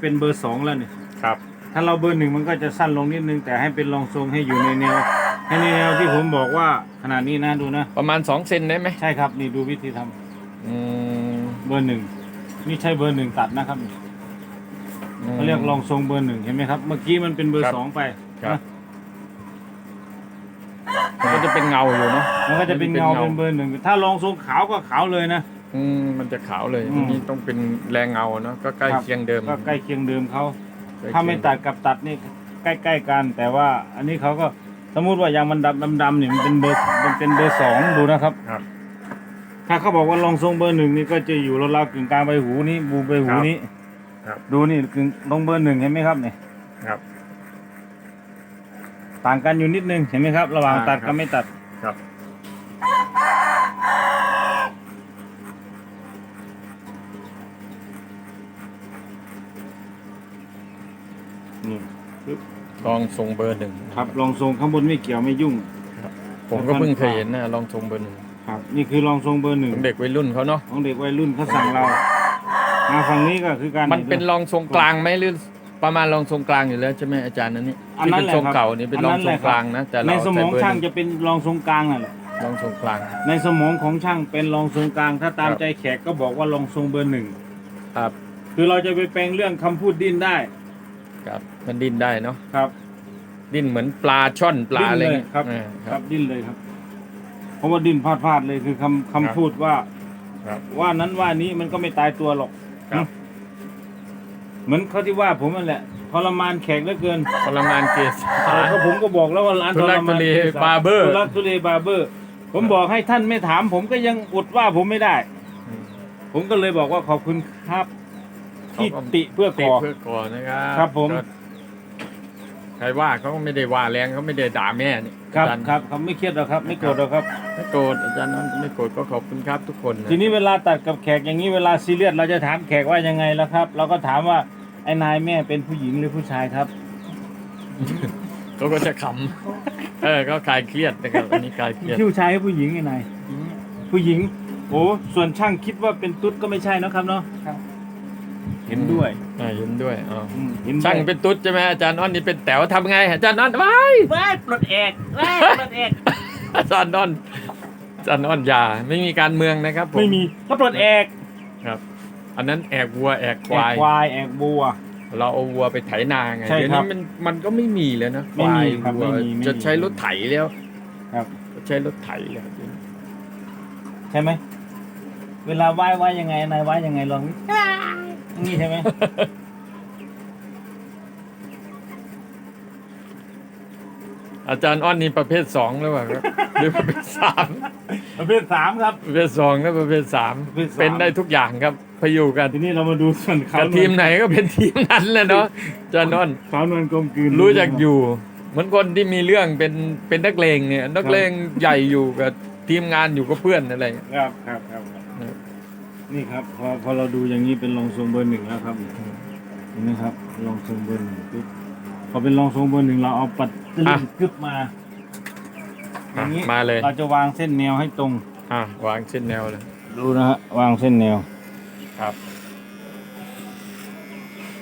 เป็นเบอร์สองแล้วเนี่ยครับ ถ้าเราเบอร์หนึ่งมันก็จะสั้นลงนิดนึงแต่ให้เป็นรองทรงให้อยู่ในแนวให้ในแนวที่ผมบอกว่าขนาดนี้นะดูนะ ประมาณ2เซนได้ไหมใช่ครับนี่ดูวิธีทำอืมเบอร์หนึ่งนี่ใช่เบอร์หนึ่งตัดนะครับเขาเรียกรองทรงเบอร์หนึ่งเห็นไหมครับ เมื่อกี้มันเป็นเบอร์สองไปครับนะมันก็จะเป็นเงาอยู่เนาะมันก็จะเป็นเงาเป็นเบอร์หนึ่งถ้ารองทรงขาวก็ขาวเลยนะ อืมมันจะขาวเลยอืมอันนี้ต้องเป็นแรงเงาเนาะก็ใกล้ครับเคียงเดิมก็ใกล้เคียงเดิมเขาใกล้เคียงถ้าไม่ตัดกับตัดนี่ใกล้ ๆกัน แต่ว่าอันนี้เขาก็สมมุติว่าอย่างมันดำดำๆเนี่ยมันเป็นเบอร์มันเป็นเบอร์สองดูนะครับ ครับถ้าเขาบอกว่าลองทรงเบอร์หนึ่งนี่ก็จะอยู่ราวๆกึ่งกลางใบหูนี้บูใบหูนี้ ครับดูนี่กึ่งลงเบอร์หนึ่งเห็นไหมครับเนี่ยครับ ต่างกันอยู่นิดนึงเห็นไหมครับ ระหว่างอ่าตัดครักับบ ไม่ตัด ครับ ลองทรงเบอร์หนึ่งครับลองทรงข้างบนไม่เกี่ยวไม่ยุ่ง ผมก็เพิ่งเคยเห็นนะลองทรงเบอร์หนึ่งครับ นี่คือลองทรงเบอร์หนึ่งของเด็กวัยรุ่นเขาเนาะของเด็กวัยรุ่นเขาสั่งเรามาฝั่งนี้ก็คือการมันเป็นรองทรงกลางไหมหรือประมาณรองทรงกลางอยู่แล้วใช่ไหมอาจารย์นั่นนี่อันที่นั้เป็นนแหละทรงครับเก่านี่เป็นรองทรงกลางนะแต่เราในสมองใเบร์ช่างหนึ่จะเป็นรองทรงกลางนั่นแหละรองทรงกลาง ในสมองของช่างเป็นรองทรงกลาง ถ้าตามครับ ใจแขกก็บอกว่ารองทรงเบอร์หนึ่งครับ คือเราจะไปแปลงเรื่องคำพูดดิ้นได้ ครับมันดิ้นได้เนาะครับ ดิ้นเหมือนปลาช่อนปลาอะไรดิ้นเลยเงี้ยครับ อ่าครับดิ้นเลยครับ เพราะว่าดิ้นพลาดพลาดๆเลยคือคำคำพูดว่า ครับ ว่านั้นว่านี้มันก็ไม่ตายตัวหรอกครับ เหมือนเขาที่ว่าผมนั่นแหละทรมานแขกเหลือเกินทรมานเกสก็ผมก็บอกแล้วว่าร้านทุลักทุเลบาร์เบอร์ ทุลักทุเลบาร์เบอร์ ผมบอกให้ท่านไม่ถาม ผมก็ยังอดว่าผมไม่ได้ ผมก็เลยบอกว่าขอบคุณครับ ที่เขาก็ติเพื่อติก่อ เพื่อก่อนนะครับครับผม ก็ใครว่าเขาก็ไม่ได้ว่าแรงเขาไม่ได้ด่าแม่นี่ครับอาจาย์ครับครับไม่เครียดหรอกครับ ไม่โกรธหรอกครับ ไม่โกรธอาจารย์นั้นไม่โกรธก็ขอบคุณครับทุกคนนะทีนี้เวลาตัดกับแขกอย่างนี้เวลาซีเรียสเราจะถามแขกว่ายังไงแล้วครับ เราก็ถามว่าไอ้นายแม่เป็นผู้หญิงหรือผู้ชายครับ เขาก็จะขำเออก็คลายเครียดนะครับอันนี้คลายเครียดผู้ชายหรือผู้หญิงไอ้นายผู้หญิงโอ้ส่วนช่างคิดว่าเป็นตุ๊ดก็ไม่ใช่นะครับเนาะ เห็นด้วยอ่าเห็นด้วยอ๋ออืมเห็นด้วยช่างเป็นตุ๊ดใช่ไหมอาจารย์อ้อนนี่เป็นแต๋วทำไงอาจารย์อ้อนว้ายว้ายปลดแอกว้ายปลดแอกอาจารย์อ้อนอาจารย์อ้อนอยาไม่มีการเมืองนะครับผไม่มีก็ปลดแอกครับอันนั้นแอกวัวแอกคแอวากย ควายแอกบัว เราเอาวัวไปไถนาไงใช่เดี๋ยวครันี้บมันมันก็ไม่มีแล้วนะคไม่วามียครับวัวไม่มีไม่มีจะใช้รถไถแล้วครับใช้รถไถแล้วใช่ไหม เวลาไหว้ไหว้ยังไงนายไหว้ยังไงลองนี่ นี่ใช่ไหม อาจารย์อ้อนนี่ประเภทสองหรือเปล่าครับหรือประเภทสามประเภทสามครับ ประเภทสองและประเภทสามประเภทสาม เป็นได้ทุกอย่างครับพอยู่กันทีนี้เรามาดูส่วนเขากับทีมไหนก็เป็นทีมนั้นแหละเนาะอาจารย์อ้อนขาวนวลกลมกลืนรู้จักอยู่ เหมือนคนที่มีเรื่องเป็นเป็นนักเลงเนี่ยนักเลงใหญ่อยู่กับทีมงานอยู่กับเพื่อนอะไรอย่างเงี้ยครับครับครับครับครับ นี่ครับพอพอเราดูอย่างนี้เป็นรองทรงเบอร์หนึ่งแล้วครับเห็นไหมครับรองทรงเบอร์หนึ่งปุ๊บพอเป็นรองทรงเบอร์หนึ่งเราเอาปัดตะลิ่งกึบมาอย่างนี้มาเลยเราจะวางเส้นแนวให้ตรง อะวางเส้นแนวเลย ดูนะฮะวางเส้นแนวครับ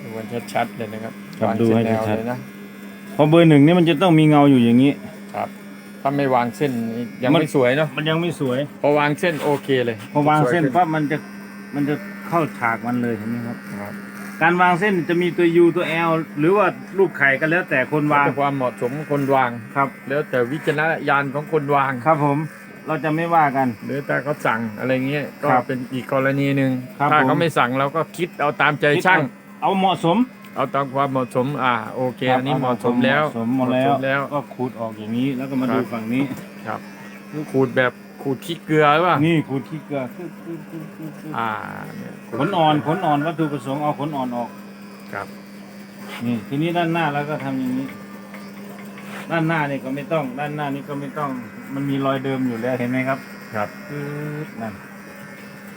ดูมันชัดๆเลยนะครับครับวางดูเส้ให้นแนวชัดเลยนะพอเบอร์หนึ่งนี่มันจะต้องมีเงาอยู่อย่างนี้ครับถ้าไม่วางเส้นนี่ยังมันไม่สวยเนาะมันยังไม่สวย พอวางเส้นโอเคเลย พอวางเส้นสวยขึ้ปั๊บมันจะ มันจะเข้าฉากมันเลยเห็นไหมครับ ครับการวางเส้นจะมีตัว U ตัว L หรือว่ารูปไข่ก็แล้วแต่คนวางแต่ความเหมาะสมของคนวางครับ แล้วแต่วิจารณญาณของคนวางครับผม เราจะไม่ว่ากัน หรือถ้าเขาสั่งอะไรเงี้ยก็ครับเป็นอีกกรณีหนึ่งครับถ้าผม เขาไม่สั่งเราก็คิดเอาตามใจช่าง เอาเหมาะสมเอาตามความเหมาะสม อ่าโอเคครับอันนี้เหมาะสมแล้วเหมาะสมหมดแล้วแล้วก็ขูดออกอย่างนี้แล้วก็มาครับดูฝั่งนี้ ครับขูดแบบ ขูดขี้เกลือหรือเปล่านี่ขูดขี้เกลือคือคือคือคือคืออ่าเนี่ยขูดขนอ่อนขนอ่อนวัตถุประสงค์เอาขนอ่อนออก ครับ นี่ทีนี้ด้านหน้าแล้วก็ทำอย่างนี้ ด้านหน้านี่ก็ไม่ต้อง ด้านหน้านี่ก็ไม่ต้อง มันมีรอยเดิมอยู่แล้วเห็นไหมครับ ครับปึ๊ดนั่น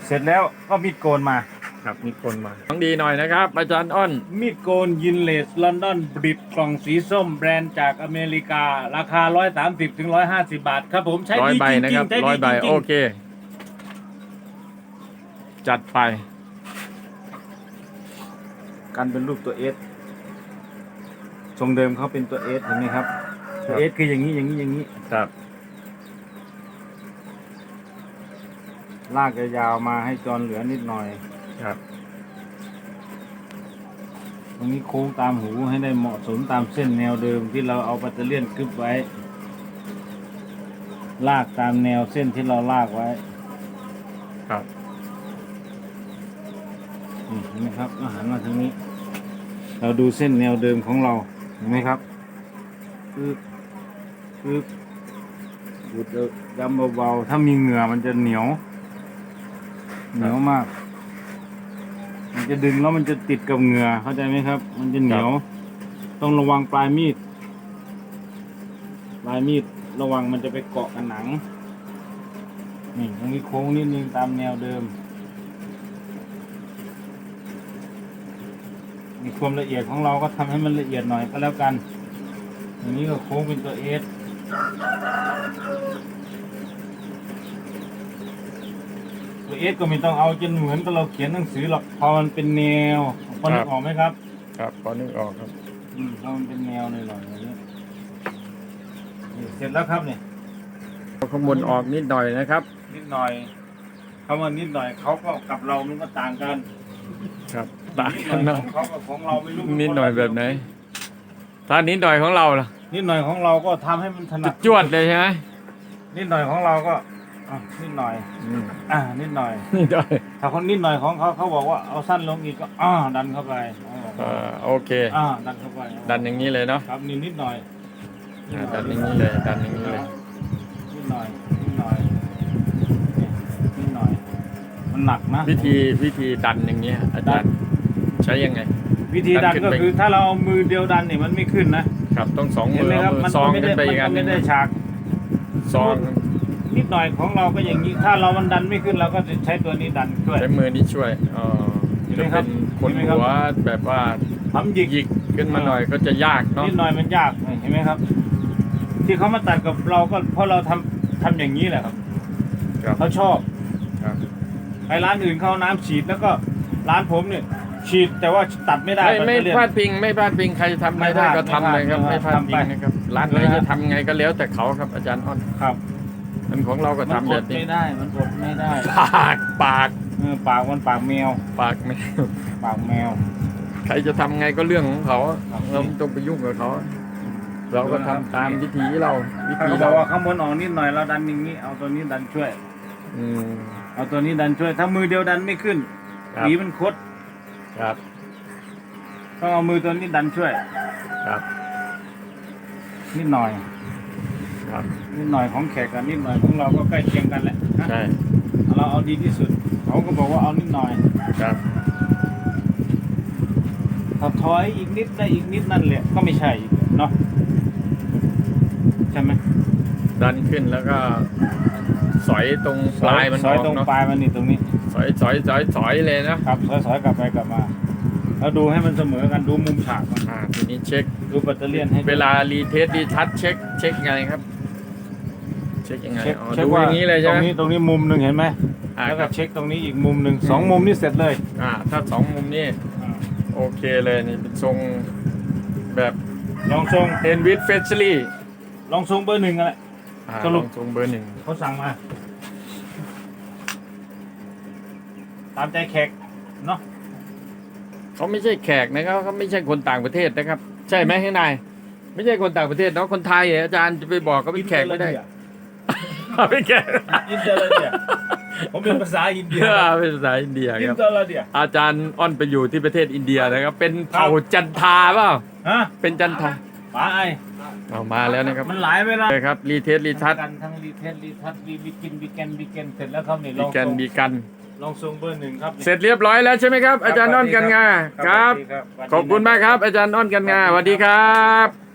เสร็จแล้วก็มีดโกนมา ครับมีคนมาต้องดีหน่อยนะครับ อาจารย์อ้อนมีดโกนยินเลสลอนดอนบริดกล่องสีส้มแบรนด์จากอเมริกา ราคา 130ถึง150 บาท ครับผมใช้ร้อยดีใบจรินะงครับๆใช้ร้อดียใบจริโองเค จัดไป กันเป็นรูปตัวเอสทรงเดิมเขาเป็นตัวเอสเห็นไหมครับ ตัวเอสคืออย่างนี้อย่างนี้อย่างนี้ครับ ลากยาวๆมาให้จรเหลือนิดหน่อย ครับ ตรงนี้โค้งตามหูให้ได้เหมาะสมตามเส้นแนวเดิมที่เราเอาปัตเตอร์เลียนกึบไว้ ลากตามแนวเส้นที่เราลากไว้ ครับนี่เห็นไหมครับอาหารมาทางนี้ เราดูเส้นแนวเดิมของเราเห็นไหมครับคือคือหยุดเอาดำเบาๆถ้ามีเหงื่อมันจะเหนียว เหนียวมาก มันจะดึงแล้วมันจะติดกับเหงื่อเข้าใจไหมครับ มันจะเหนียว ต้องระวังปลายมีด ปลายมีดระวังมันจะไปเกาะกับหนัง นี่ตรงนี้โค้งนิดนึงตามแนวเดิม มีความละเอียดของเราก็ทำให้มันละเอียดหน่อยก็แล้วกันอย่างนี้ก็โค้งเป็นตัวเอสตัว เอสก็ไม่ต้องเอาจนเหมือนกับเราเขียนหนังสือหรอกพอมันเป็นแนวพอนึกออกไหมครับครับพอนึกออกครับอืมพอมันเป็นแนวหน่อยหน่อยอย่างนี้นี่เสร็จแล้วครับเนี่ยเอาข้างบนออกนิดหน่อยนะครับ นิดหน่อยคำว่านิดหน่อยเขาก็กับเรามันก็ต่างกันครับต่างนิดหกันน่อยเนาะของเขากับของเราไม่รู้นิดหน่อยแบบไหนถ้านิดหน่อยของเราล่ะนิดหน่อยของเราก็ทำให้มันถนัจะดจวดเลยใช่ไหมนิดหน่อยของเราก็ อะนิดหน่อย อืมอ่านิดหน่อยนิดหน่อยถ้าคนนิดหน่อยของเขาเขาบอกว่าเอาสั้นลงอีกก็อ่าดันเข้าไปอ่าอ่าโอเค อ่าดันเข้าไปดันอย่างนี้เลยเนาะครับนี่นิดหน่อยอ่าดันอย่างนี้เลยดันอย่างนี้เลย นิดหน่อยนิดหน่อยเนี่ยนิดหน่อย มันหนักนะวิธีวิธีดันอย่างเงี้ยอาจารย์ใช้ยังไง วิธีดันดันขึ้นก็ไปคือถ้าเราเอามือเดียวดันเนี่ยมันไม่ขึ้นนะครับต้องสองเห็นมือไหมคเอารับมือมัซองไม่ขึ้ได้นไปอีกมัอันนหนึไม่งได้ฉาก ซอง นิดหน่อยของเราก็อย่างนี้ถ้าเรามันดันไม่ขึ้นเราก็จะใช้ตัวนี้ดันช่วย ใช้มือนี้ช่วยอ๋อเห็นไหจะมครัเป็บนคนเห็นไหมครับ หัวแบบว่าทำหยิกหยิกขึ้นมาหน่อยก็จะยากเนาะนิดหน่อยมันยากเห็นไหมครับ ที่เขามาตัดกับเราก็เพราะเราทำทำอย่างนี้แหละครับครับเขาชอบครับไปร้านอื่นเขาเอาน้ำฉีดแล้วก็ร้านผมเนี่ยฉีดแต่ว่าตัดไม่ได้ไม่ไม่นเรียนพลาดพิงไม่พลาดพิงใครทำอะไรได้ก็ทำเลยครับไม่ไม่พพลาลาดดพิพิงงนะครับร้านไหนจะทำไงก็แล้วแต่เขาครับอาจารย์อ้อนครับ มันของเราก็มันทำอแบดบนี้ไม่ได้ มันอดไม่ได้ปากปากเออปากมันปากแมว ปากไม่ปากแมว ใครจะทำไงก็เรื่องของเขาครับ เราไม่ต้องไปยุ่งกับเขา เราก็ทำตามวิธีเราวิถ้าธีเขาบอเรากว่าข้างบนออกนิดหน่อยเราดันอย่างนี้ เอาตัวนี้ดันช่วย อืมเอาตัวนี้ดันช่วย ถ้ามือเดียวดันไม่ขึ้นครับหวีมันคดครับต้องเอามือตัวนี้ดันช่วย ครับ นิดหน่อย ครับนิดหน่อยของแขกกับนิดหน่อยของเราก็ใกล้เคียงกันแหละนะใช่เราเอาดีที่สุด เขาก็บอกว่าเอานิดหน่อยครับถ้าถอยอีกนิดได้อีกนิดนั่นแหละก็ไม่ใช่อีกเนาะใช่ไหมดันขึ้นแล้วก็สอยตรงปลายมันซออยอกตรงเนาะปลายมันนี่ตรงนี้ สอยสอยสอยสอยเลยนะครับซอยซอยกลับไปกลับมา แล้วดูให้มันเสมอกันดูมุมฉากมันอ่าทีนี้เช็คดูแบตเตอรี่ให้ดูเวลารีเทสรีทัชเช็คเช็คไงครับเช็คยังไงเช็คอ๋อเช็คดูว่าอย่างนี้เลยใช่ไหมตรงนี้ตรงนี้มุมหนึ่งเห็นไหมอ่าแล้วคก็รับเช็คตรงนี้อีกมุมหนึ่งสองมุมนี่เสร็จเลย อ่าถ้าสองมุมนี่โอเคเลยนี่เป็นทรงแบบลองทรงเอ็นวิดเฟสลี่ลองทรงเบอร์หนึ่งอะไรสรุปทรงเบอร์หนึ่งเขาสั่งมา ตามใจแขกเนาะเขาไม่ใช่แขกนะครับเขาไม่ใช่คนต่างประเทศนะครับ ใช่ไหมข้างในไม่ใช่คนต่างประเทศเนาะคนไทยเหรออาจารย์จะไปบอกเขาเป็นแขกไม่ได้เป็นแขกอินเตอร์เดียผมเป็นภาษาอินเดียเป็นภาษาอินเดียอิคนรับ เตอร์เดียอาจารย์อ้อนไปอยู่ที่ประเทศอินเดียนะครับ เป็นเผ่าจันทาเปล่าฮะเป็นจันทาป๋าไอเอามาแล้วนะครับมันหลายเวลาเลยครับรีเทสรีทัชกันทั้งรีเทสรีทัชรีบิกินบิแกนบิแกนเสร็จแล้วครับนี่ลมีองกันทรงมีกัน ลองทรงเบอร์หนึ่งครับเสร็จเรียบร้อยแล้วใช่ไหมครับ อาจารย์อ้อนกันงาครับ สวัสดีครับขอบคุณมากครับ อาจารย์อ้อนกันงาสวัสดีครับ